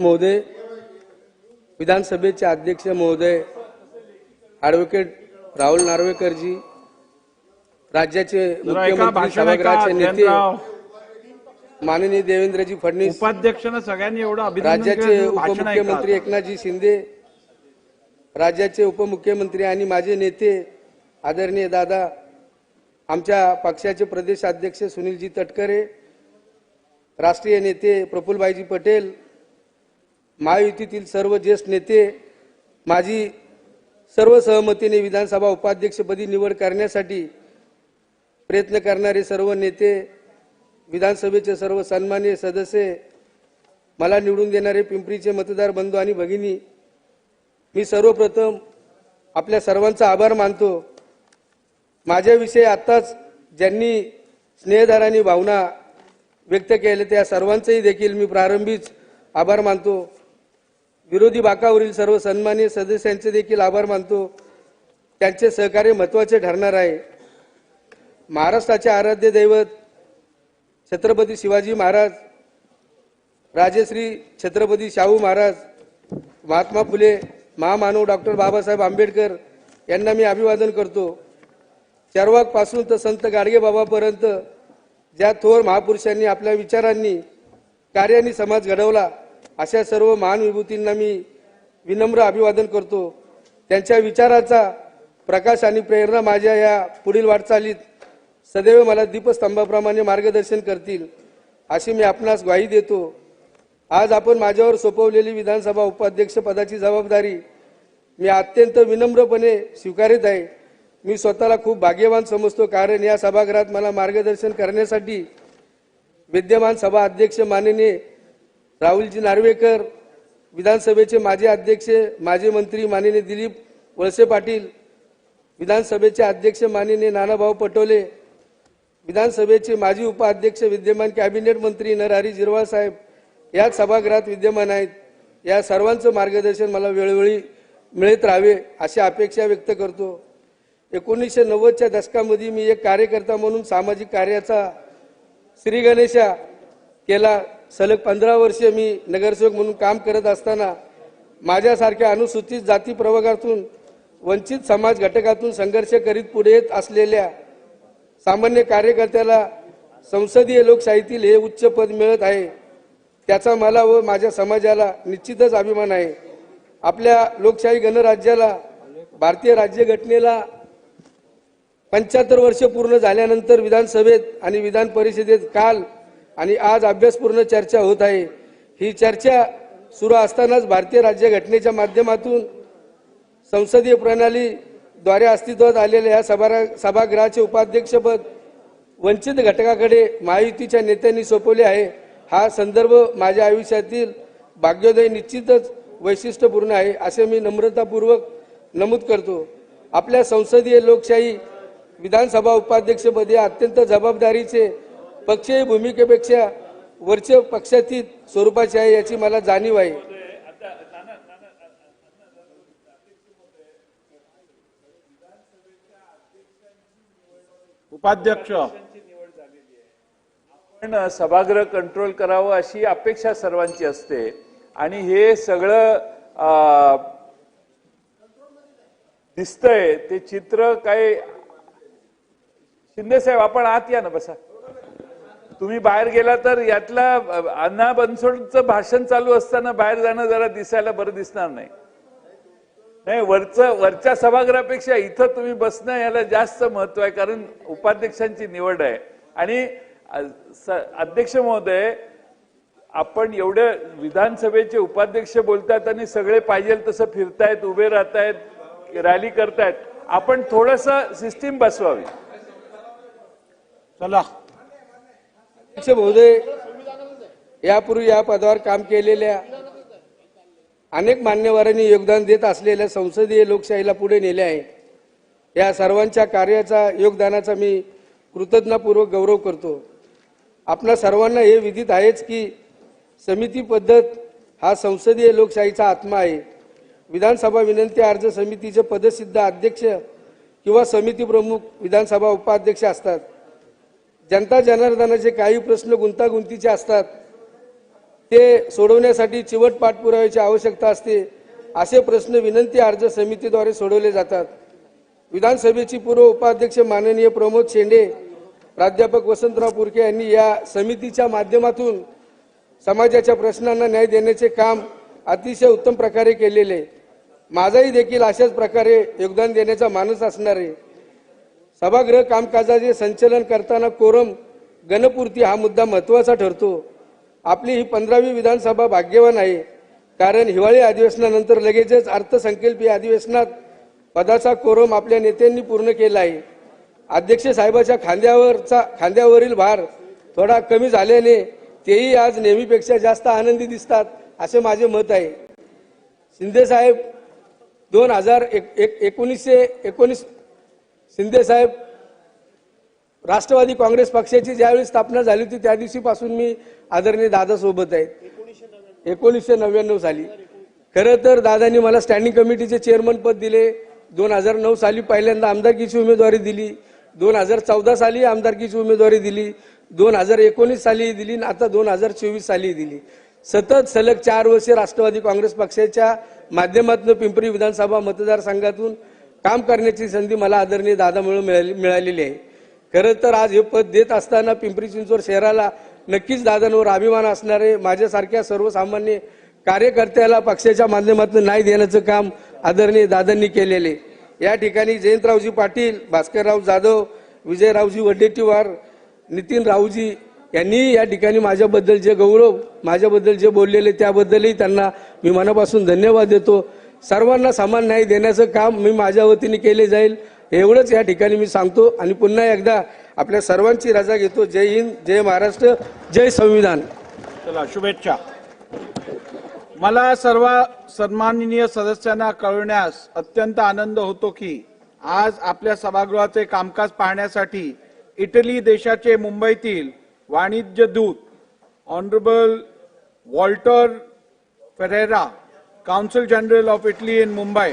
महोदय विधानसभेचे अध्यक्ष महोदय ॲडव्होकेट राहुल नार्वेकरजी राज्याचे मुख्यमंत्री सभागृहाचे नेते. माननीय देवेंद्रजी फडणवीस उपाध्यक्षांना सगळ्यांनी एवढं राज्याचे. उपमुख्यमंत्री एकनाथजी शिंदे राज्याचे उपमुख्यमंत्री आणि माझे नेते आदरणीय दादा आमच्या पक्षाचे प्रदेश अध्यक्ष सुनीलजी तटकरे राष्ट्रीय नेते प्रफुल्लभाईजी पटेल महायुतीतील सर्व ज्येष्ठ नेते माझी सर्व सहमतीने विधानसभा उपाध्यक्षपदी निवड करण्यासाठी प्रयत्न करणारे सर्व नेते विधानसभेचे सर्व सन्मान्य सदस्य मला निवडून देणारे पिंपरीचे मतदार बंधू आणि भगिनी मी सर्वप्रथम आपल्या सर्वांचा आभार मानतो. माझ्याविषयी आत्ताच ज्यांनी स्नेहदारांनी भावना व्यक्त केल्या त्या सर्वांचंही देखील मी प्रारंभीच आभार मानतो. विरोधी बाकावरील सर्व सन्मान्य सदस्यांचे देखील आभार मानतो. त्यांचे सहकार्य महत्त्वाचे ठरणार आहे. महाराष्ट्राचे आराध्य दैवत छत्रपती शिवाजी महाराज राजश्री छत्रपती शाहू महाराज महात्मा फुले महामानव डॉक्टर बाबासाहेब आंबेडकर यांना मी अभिवादन करतो. चरवाकपासून तर संत गाडगेबाबापर्यंत ज्या थोर महापुरुषांनी आपल्या विचारांनी कार्याने समाज घडवला अशा सर्व महान विभूतींना मी विनम्र अभिवादन करतो. त्यांच्या विचाराचा प्रकाश आणि प्रेरणा माझ्या या पुढील वाटचालीत सदैव मला दीपस्तंभाप्रमाणे मार्गदर्शन करतील अशी मी आपणास ग्वाही देतो. आज आपण माझ्यावर सोपवलेली विधानसभा उपाध्यक्ष पदाची जबाबदारी मी अत्यंत विनम्रपणे स्वीकारित आहे. मी स्वतःला खूप भाग्यवान समजतो कारण या सभागृहात मला मार्गदर्शन करण्यासाठी विद्यमान सभा अध्यक्ष माननीय राहुलजी नार्वेकर विधानसभेचे माजी अध्यक्ष माजी मंत्री माननीय दिलीप वळसे पाटील विधानसभेचे अध्यक्ष माननीय नानाभाऊ पटोले विधानसभेचे माजी उपाध्यक्ष विद्यमान कॅबिनेट मंत्री नरहरी जिरवाळ साहेब याच सभागृहात विद्यमान आहेत. या सर्वांचं मार्गदर्शन मला वेळोवेळी मिळत राहावे अशी अपेक्षा व्यक्त करतो. एकोणीसशे नव्वदच्या दशकामध्ये मी एक कार्यकर्ता म्हणून सामाजिक कार्याचा श्री गणेशा केला. सलग पंधरा वर्षे मी नगरसेवक म्हणून काम करत असताना माझ्यासारख्या अनुसूचित जाती प्रवर्गातून वंचित समाज घटकातून संघर्ष करीत पुढे येत असलेल्या सामान्य कार्यकर्त्याला संसदीय लोकशाहीतील हे उच्च पद मिळत आहे. त्याचा मला व माझ्या समाजाला निश्चितच अभिमान आहे. आपल्या लोकशाही गणराज्याला भारतीय राज्यघटनेला पंच्याहत्तर वर्ष पूर्ण झाल्यानंतर विधानसभेत आणि विधान परिषदेत काल आणि आज अभ्यासपूर्ण चर्चा होत आहे. ही चर्चा सुरू असतानाच भारतीय राज्यघटनेच्या माध्यमातून संसदीय प्रणालीद्वारे अस्तित्वात आलेल्या या सभा सभागृहाचे उपाध्यक्षपद वंचित घटकाकडे महायुतीच्या नेत्यांनी सोपवले आहे. हा संदर्भ माझ्या आयुष्यातील भाग्योदय निश्चितच वैशिष्ट्यपूर्ण आहे असे मी नम्रतापूर्वक नमूद करतो. आपल्या संसदीय लोकशाही विधानसभा उपाध्यक्षपद या अत्यंत जबाबदारीचे पक्षीय भूमिकेपेक्षा वरचे पक्षातीत स्वरूपाचे आहे याची मला जाणीव आहे. उपाध्यक्ष. पण सभागृह कंट्रोल करावं अशी अपेक्षा सर्वांची असते. आणि हे सगळं दिसतंय ते चित्र काय शिंदे साहेब आपण आत या ना बसा. तुम्ही बाहेर गेला तर यातला अण्णा बनसोडचं भाषण चालू असताना बाहेर जाणं जरा दिसायला बरं दिसणार नाही. नाही वरचं वरच्या सभागृहापेक्षा इथं तुम्ही बसणं याला जास्त महत्त्व आहे कारण उपाध्यक्षांची निवड आहे. आणि अध्यक्ष महोदय आपण एवढे विधानसभेचे उपाध्यक्ष बोलतात आणि सगळे पाहिजे तसं फिरतायत उभे राहतायत रॅली करतायत. आपण थोडस सिस्टीम बसवावी. चला. महोदय यापूर्वी या पदावर काम केलेल्या अनेक मान्यवरांनी योगदान देत असलेल्या संसदीय लोकशाहीला पुढे नेले आहे. या सर्वांच्या कार्याचा योगदानाचा मी कृतज्ञपूर्वक गौरव करतो. आपणा सर्वांना हे विदित आहेच की समिती पद्धत हा संसदीय लोकशाहीचा आत्मा आहे. विधानसभा विनंती अर्ज समितीचे पदसिद्ध अध्यक्ष किंवा समिती प्रमुख विधानसभा उपाध्यक्ष असतात. जनता जनार्दनाचे काही प्रश्न गुंतागुंतीचे असतात. ते सोडवण्यासाठी चिवट पाठपुराव्याची आवश्यकता असते. असे प्रश्न विनंती अर्ज समितीद्वारे सोडवले जातात. विधानसभेची पूर्व उपाध्यक्ष माननीय प्रमोद शेंडे प्राध्यापक वसंतराव पुरके यांनी या समितीच्या माध्यमातून समाजाच्या प्रश्नांना न्याय देण्याचे काम अतिशय उत्तम प्रकारे केलेले. माझाही देखील अशाच प्रकारे योगदान देण्याचा मानस असणार. आहे सभागृह कामकाजाचे संचलन करताना कोरम गणपूर्ती हा मुद्दा महत्त्वाचा ठरतो. आपली ही पंधरावी विधानसभा भाग्यवान आहे. कारण हिवाळी अधिवेशनानंतर लगेचच अर्थसंकल्पीय अधिवेशनात पदाचा कोरम आपल्या नेत्यांनी पूर्ण केला आहे. अध्यक्ष साहेबाच्या खांद्यावरचा खांद्यावरील भार थोडा कमी झाल्याने तेही आज नेहमीपेक्षा जास्त आनंदी दिसतात असे माझे मत आहे. शिंदे साहेब दोन हजार एक, एक, एकोणीसशे एकोणीस शिंदे साहेब राष्ट्रवादी काँग्रेस पक्षाची ज्यावेळी स्थापना झाली होती त्या दिवशीपासून मी आदरणीय दादा सोबत आहे. एकोणीसशे नव्याण्णव साली. खरं तर दादांनी मला स्टँडिंग कमिटीचे चेअरमन पद दिले. दोन हजार नऊ साली पहिल्यांदा आमदारकीची उमेदवारी दिली. दोन हजार चौदा साली आमदारकीची उमेदवारी दिली. दोन हजार एकोणीस साली दिली आणि आता दोन हजार चोवीस साली दिली. सतत सलग चार वर्षे राष्ट्रवादी काँग्रेस पक्षाच्या माध्यमातून पिंपरी विधानसभा मतदारसंघातून काम करण्याची संधी मला आदरणीय दादामुळे मिळाली मिळालेली आहे. खरं तर आज हे पद देत असताना पिंपरी चिंचवड शहराला नक्कीच दादांवर अभिमान असणारे माझ्यासारख्या सर्वसामान्य कार्यकर्त्याला पक्षाच्या माध्यमातून नाही देण्याचं काम आदरणीय दादांनी केलेले या ठिकाणी जयंतरावजी पाटील भास्करराव जाधव विजयरावजी वडेट्टीवार नितीन राऊजी यांनी या ठिकाणी माझ्याबद्दल जे गौरव माझ्याबद्दल जे बोललेले त्याबद्दलही त्यांना मी मनापासून धन्यवाद देतो. सर्वांना समान न्याय देण्याचं काम मी माझ्या वतीने केले जाईल. एवढंच या ठिकाणी मी सांगतो आणि पुन्हा एकदा आपल्या सर्वांची रजा घेतो. जय हिंद जय महाराष्ट्र जय संविधान. चला शुभेच्छा. मला सर्व सन्माननीय सदस्यांना कळवण्यास अत्यंत आनंद होतो की आज आपल्या सभागृहाचे कामकाज पाहण्यासाठी इटली देशाचे मुंबईतील वाणिज्य दूत honourable Walter Ferreira council general of Italy in Mumbai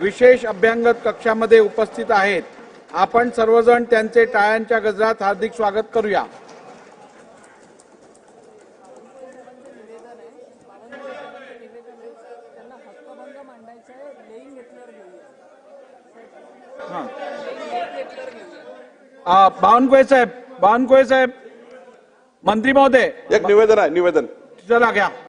विशेष अभ्यंगत कक्षामध्ये उपस्थित आहेत. आपण सर्वजण त्यांचे टाळ्यांच्या गजरात हार्दिक स्वागत करूया. बावनकुळे साहेब बावनकुळे साहेब मंत्री महोदय. एक निवेदन आहे निवेदन. चला घ्या.